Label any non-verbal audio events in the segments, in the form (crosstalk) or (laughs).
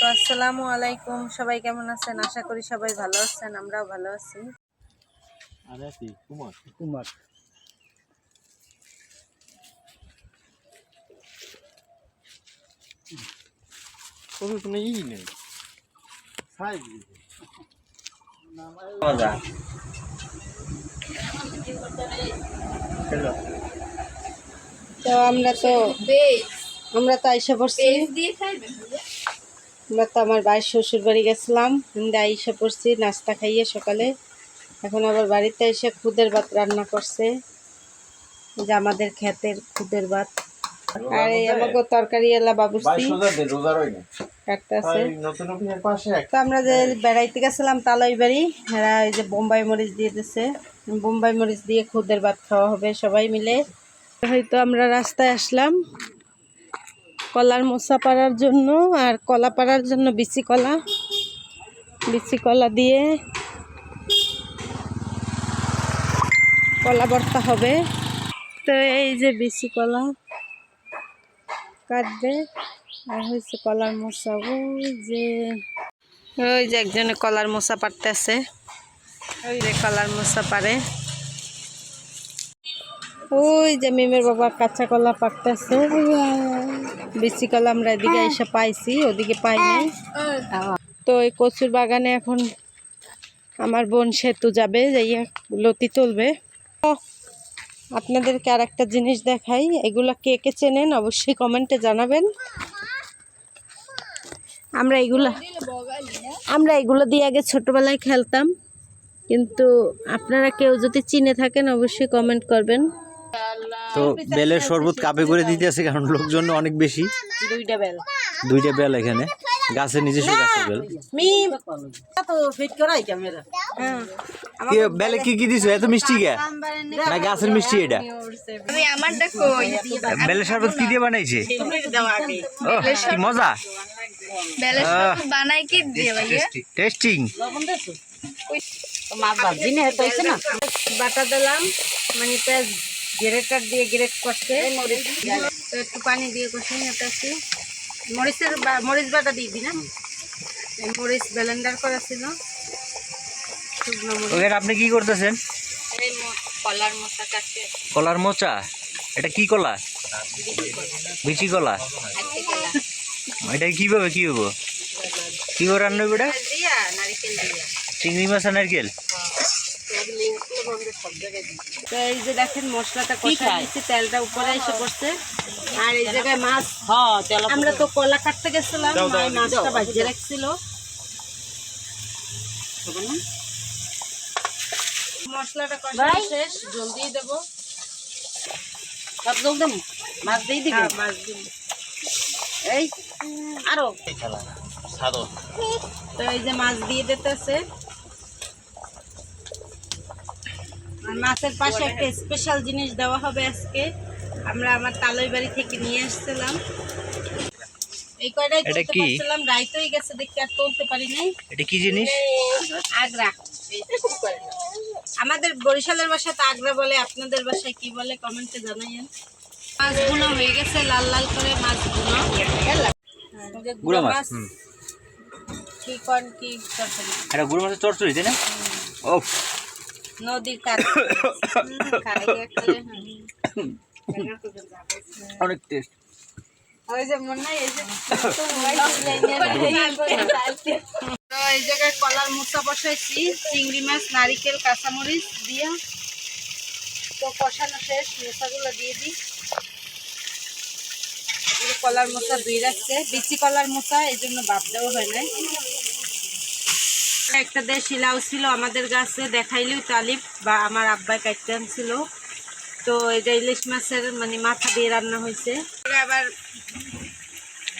তো আসসালামু আলাইকুম। সবাই কেমন আছেন? আশা করি সবাই ভালো আছেন আমরাও ভালো আছি। আরে কি? কুমার? কুমার। কবি কোনো ই নেই। সাইজ তো আমরা তো আমরা তো আইসা পড়ছি। আমরা তো আমার বাড়ির শ্বশুর বাড়ি গেছিলাম হিন্দে আইসা পড়ছি নাস্তা খাইয়ে সকালে। এখন আবার বাড়িতে এসে খুদের ভাত রান্না করছে। যে আমাদের ক্ষেতের খুদের ভাত। আর এই আমাকে তরকারি এলা কাটতেছে এক। তো আমরা যে বেড়াইতে গেছিলাম তালই বাড়ি এরা ওই যে বোম্বাই মরিচ দিয়ে দিছে। বোম্বাই মরিচ দিয়ে খুদের ভাত খাওয়া হবে সবাই মিলে। হয়তো আমরা রাস্তায় আসলাম। কলার মশা পাড়ার জন্য আর কলা পাড়ার জন্য বিচি কলা। বিচি কলা দিয়ে কলা ভর্তা হবে। তো এই যে বিচি কলা কাটবে, আর হয়েছে কলার মোচা ওই যে ওই যে একজনে কলার মোচা পারতেছে ওই যে কলার মশা পারে ওই যে মিমের বাবা কাঁচা কলা পাকতেছে বেশি কলা আমরা এদিকে এসে পাইছি ওদিকে পাইনি। তো এই কচুর বাগানে এখন আমার বোন সেতু যাবে যাইয়া লতি তুলবে। আপনাদেরকে আর একটা জিনিস দেখাই এগুলা কে কে চেনেন অবশ্যই কমেন্টে জানাবেন। আমরা এগুলা আমরা এগুলো দিয়ে আগে ছোটবেলায় খেলতাম কিন্তু আপনারা কেউ যদি চিনে থাকেন অবশ্যই কমেন্ট করবেন। তো বেলের শরবত কাপে করে দিতে আছে কারণ লোকজন অনেক বেশি। দুইটা বেল। দুইটা বেল এখানে। গাছের নিজস্ব গাছের বেল। মিম তো ফিট করাই ক্যামেরা হ্যাঁ। কি বেলে কি কি দিছো? এত মিষ্টি কে? না গাছের মিষ্টি এটা। আমি আমারটা কই বেলের শরবত কি দিয়ে বানাইছে? মজা? বেলের শরবত বানাই কি দিয়ে ভাইয়া? টেস্টিং মাছ ভাজি না? বাটা দিলাম মানে পেঁয়াজ গ্রেটার দিয়ে গ্রেট করতে তো একটু পানি দিয়ে কষে নিতেছি মরিচের মরিচ বাটা দিয়ে না? মরিচ ব্লেন্ডার করা ছিল। মরিচ। আপনি কি করতেছেন? কলার মোচা? এটা কি কলা? বিচি কলা। এটা কীভাবে কি হব? কি করে? রান্না হবে এটা চিংড়ি মাছ আর নারকেল? তো এই যে দেখেন মশলাটা কষা দিচ্ছি তেলটা উপরে এসে পড়ছে। আর এই জায়গায় মাছ আমরা তো কলা কাটতে গেছিলাম মাছটা বাজিয়ে রাখছিল। মশলাটা কষা শেষ জল দিয়ে দেবো। সব জল দেবো? মাছ দিয়ে দিবি? মাছ দিব। এই আরও। তো এই যে মাছ দিয়ে দিতেছে। আর মাছের পাশে একটা স্পেশাল জিনিস দেওয়া হবে আজকে। আমরা আমার তালই বাড়ি থেকে নিয়ে এসেছিলাম এই কয়টাই তুলতে পারছিলাম? গেছে দেখতে আর তুলতে পারি নাই। এটা কি জিনিস? আগ্রা। আমাদের বরিশালের ভাষায় তো আগ্রা বলে আপনাদের ভাষায় কি বলে কমেন্টে জানাইয়েন। মাছগুলো হয়ে গেছে লাল লাল করে মাছগুলো গুঁড়া মাছ, কি কন কি তরকারি। এটা গুঁড়ো মাছের চচ্চড়ি তাই না? ও নদীর। অনেক টেস্ট ওই যে মনে হয় এই যে (laughs) এই জায়গায় কলার মোচা বসাইছি চিংড়ি মাছ নারিকেল কাঁচামরিচ দিয়ে। তো কষানো শেষ মোচাগুলো দিয়ে দিই। কলার মোচা দুই রাখছে। বিচি কলার মোচা এই জন্য বাদ দেওয়া হয় না একটা দেশি লাউ ছিল আমাদের গাছে দেখাইলেও তালিব বা আমার আব্বাই কাটতে আনছিল। তো এটা ইলিশ মাছের মানে মাথা দিয়ে রান্না হয়েছে। আবার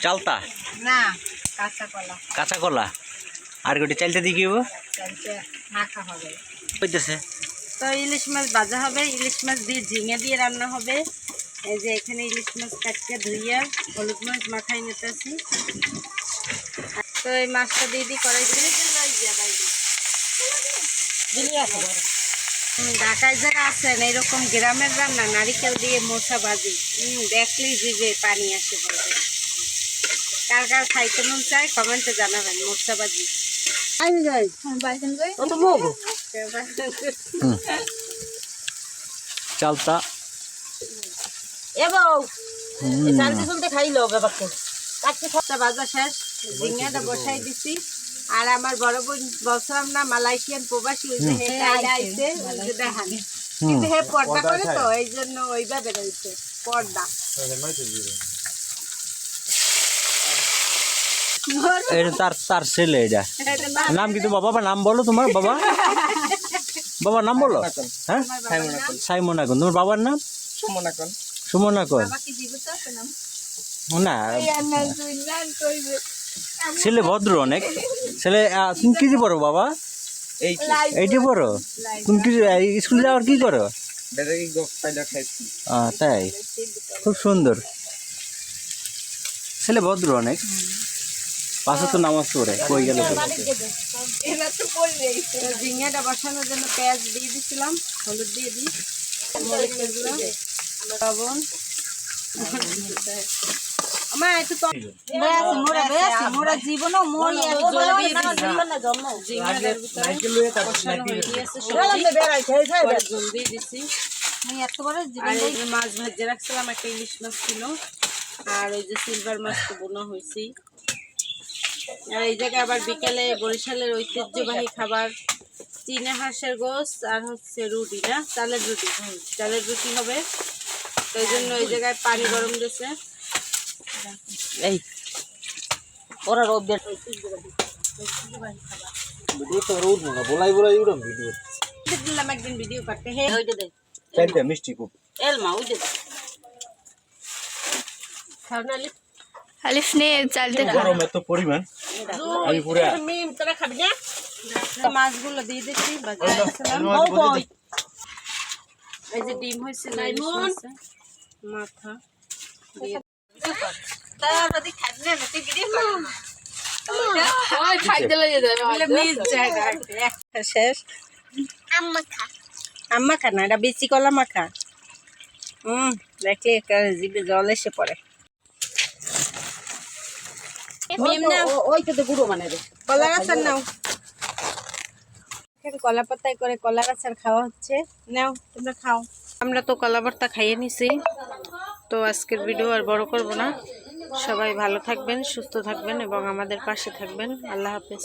চালতা? না কাঁচা কলা। কাঁচা কলা? আর গোটে চালতা দিয়ে কি হব? মাখা হবে। হইতেছে তো ইলিশ মাছ ভাজা হবে ইলিশ মাছ দিয়ে ঝিঙে দিয়ে রান্না হবে। এই যে এখানে ইলিশ মাছ কাটতে ধুইয়া হলুদ মরিচ মাখাই নিতেছি। তো এই মাছটা দিয়ে দিই কড়াইতে। হুম, ঢাকায় যারা আছেন এরকম গ্রামের রান্না নারিকেল দিয়ে মোছা ভাজি হুম, দেখলেই জিভে পানি আসে বলবে কার কার খাইতে মন চায় কমেন্টে জানাবেন মোর্চাবাজি বাইসন কই চালতা। এবং চালতে চলতে খাইলো ব্যাপারটা। কাটতে খাটটা বাজা শেষ ঝিঙ্গাটা বসাই দিছি। আর আমার বড় বোন বলছিলাম না মালয়েশিয়ান প্রবাসী ওই যে হেঁটে আইছে ওই যে দেখান। কিন্তু হে পর্দা করে তো এই জন্য ওইভাবে রয়েছে পর্দা। এটা তার তার ছেলে এটা। নাম কি? তোমার? বাবা নাম বলো তোমার বাবা। বাবার নাম বলো। হ্যাঁ? সাইমন আকন তোমার বাবার নাম? সুমন আকন না। ছেলে ভদ্র অনেক। ছেলে তুমি কি পড়ো বাবা? এইটি পড়ো? তুমি কি স্কুলে যাওয়ার কি করো? তাই? খুব সুন্দর। ছেলে ভদ্র অনেক। পাশে তো নামাজ পড়ে কই গেল এরা তো ঝিঙ্গাটা বসানোর জন্য পেঁয়াজ দিয়ে দিছিলাম হলুদ দিয়ে দিই। লবণ। মাছ ভাজে রাখছিলাম একটা ইলিশ মাছ ছিল। আর ওই যে সিলভার মাছ তো বোনা হয়েছি। আর এই জায়গায় আবার বিকালে বরিশালের ঐতিহ্যবাহী খাবার চীনা হাঁসের গোস আর হচ্ছে রুটি না? চালের রুটি। চালের রুটি হবে। তো এই জন্য ওই জায়গায় পানি গরম দিয়েছে। এই ওরা রোদ ভিডিও তো আর উঠবো না বলাই বলাই উড়াম ভিডিও। দিলাম একদিন ভিডিও করতে হে ওইটা দে। চাইটা মিষ্টি খুব। এলমা ওইটা দে। খাও না লি। আলিফ নে চালতে খা গরম এত পরিমাণ। আমি পুরা মিম তোরা খাবি না মাছগুলো দিয়ে দিচ্ছি বাজার রাখছিলাম এই যে ডিম হয়েছে না, ইলিশ মাছ আছে। মাথা। শেষ। আম্মা খা। না এটা বেশি কলা মাখা হুম দেখলে জিভে জল এসে পড়ে। ওইটা গুঁড়ো রে কলা গাছের নাও। কলা পাতায় করে কলা গাছের খাওয়া হচ্ছে। নাও তোমরা খাও। আমরা তো কলা ভর্তা খাইয়ে নিছি। তো আজকের ভিডিও আর বড় করব না। সবাই ভালো থাকবেন, সুস্থ থাকবেন এবং আমাদের পাশে থাকবেন। আল্লাহ হাফেজ।